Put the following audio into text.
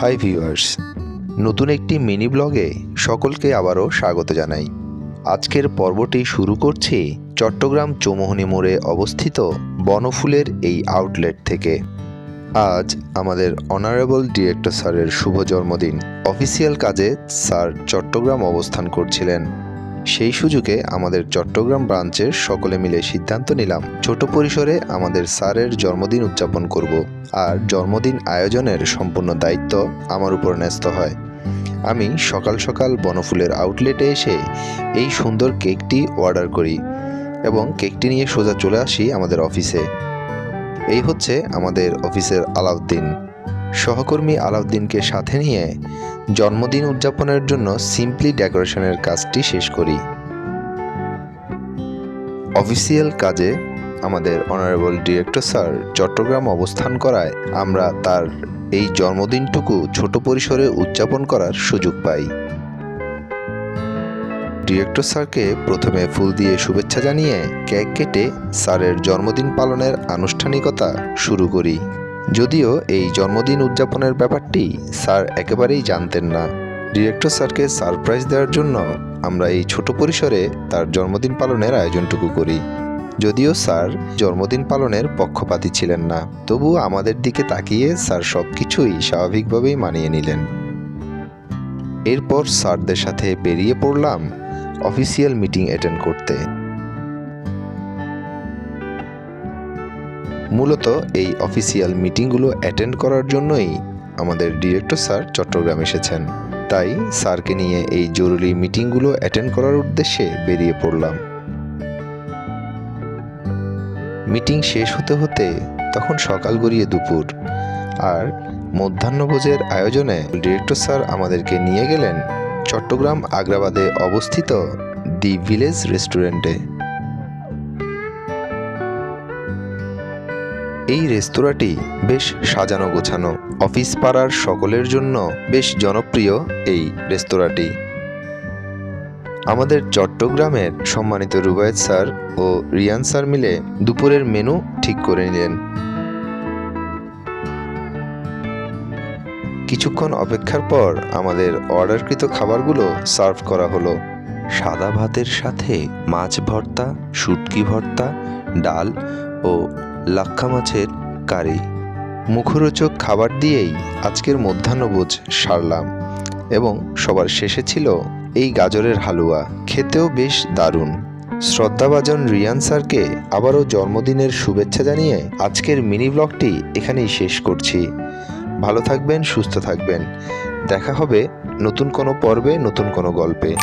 Hi viewers, নতুন একটি mini ব্লগে সকলকে আবারও স্বাগত জানাই। আজকের পর্বটি শুরু করছি চট্টগ্রাম চৌমোহনী মোড়ে অবস্থিত বনফুলের এই আউটলেট থেকে। আজ আমাদের অনারেবল ডিরেক্টর স্যারের শুভ জন্মদিন। অফিসিয়াল কাজে স্যার চট্টগ্রাম অবস্থান করছিলেন। সেই সুযোগে আমাদের চট্টগ্রাম ব্রাঞ্চের সকলে মিলে সিদ্ধান্ত নিলাম, ছোট পরিসরে আমাদের স্যারের জন্মদিন উদযাপন করব আর জন্মদিন আয়োজনের সম্পূর্ণ দায়িত্ব আমার উপর ন্যস্ত হয়। আমি সকাল সকাল বনফুলের আউটলেটে এসে এই সুন্দর কেকটি অর্ডার করি এবং কেকটি নিয়ে সোজা চলে আসি আমাদের অফিসে। এই হচ্ছে আমাদের অফিসের আলাউদ্দিন। সহকর্মী আলাউদ্দিনকে সাথে নিয়ে জন্মদিন উদযাপনের জন্য সিম্পলি ডেকোরেশনের কাজটি শেষ করি। অফিসিয়াল কাজে আমাদের অনারেবল ডিরেক্টর স্যার চট্টগ্রাম অবস্থান করায় আমরা তার এই জন্মদিনটুকু ছোট পরিসরে উদযাপন করার সুযোগ পাই। ডিরেক্টর স্যারকে প্রথমে ফুল দিয়ে শুভেচ্ছা জানিয়ে কেক কেটে স্যারের জন্মদিন পালনের আনুষ্ঠানিকতা শুরু করি। যদিও এই জন্মদিন উদযাপনের ব্যাপারটি স্যার একেবারেই জানতেন না। ডিরেক্টর স্যারকে সারপ্রাইজ দেওয়ার জন্য আমরা এই ছোট পরিসরে তার জন্মদিন পালনের আয়োজনটুকু করি। যদিও স্যার জন্মদিন পালনের পক্ষপাতী ছিলেন না, তবু আমাদের দিকে তাকিয়ে স্যার সব কিছুই স্বাভাবিকভাবেই মানিয়ে নিলেন। এরপর স্যারদের সাথে বেরিয়ে পড়লাম অফিসিয়াল মিটিং অ্যাটেন্ড করতে। মূলত এই অফিসিয়াল মিটিংগুলো অ্যাটেন্ড করার জন্যই আমাদের ডিরেক্টর স্যার চট্টগ্রাম এসেছেন। তাই স্যারকে নিয়ে এই জরুরি মিটিংগুলো অ্যাটেন্ড করার উদ্দেশ্যে বেরিয়ে পড়লাম। মিটিং শেষ হতে হতে তখন সকাল গড়িয়ে দুপুর। আর মধ্যাহ্নভোজের আয়োজনে ডিরেক্টর স্যার আমাদেরকে নিয়ে গেলেন চট্টগ্রাম আগ্রাবাদে অবস্থিত দি ভিলেজ রেস্টুরেন্টে। এই রেস্তোরাঁটি বেশ সাজানো গোছানো। অফিস পাড়ার সকলের জন্য বেশ জনপ্রিয় এই রেস্তোরাঁটি। আমাদের চট্টগ্রামের সম্মানিত রুবায়েত স্যার ও রিয়ান স্যার মিলে দুপুরের মেনু ঠিক করে নিলেন। কিছুক্ষণ অপেক্ষার পর আমাদের অর্ডারকৃত খাবারগুলো সার্ভ করা হলো। সাদা ভাতের সাথে মাছ ভর্তা, শুটকি ভর্তা, ডাল ও লাক্ষা মাছের কারি। মুখরোচক খাবার দিয়েই আজকের মধ্যাহ্নভোজ সারলাম এবং সবার শেষে ছিল এই গাজরের হালুয়া। খেতেও বেশ দারুণ। শ্রদ্ধাভাজন রিয়ান স্যারকে আবারও জন্মদিনের শুভেচ্ছা জানিয়ে আজকের মিনি ব্লগটি এখানেই শেষ করছি। ভালো থাকবেন, সুস্থ থাকবেন। দেখা হবে নতুন কোনো পর্বে, নতুন কোনো গল্পে।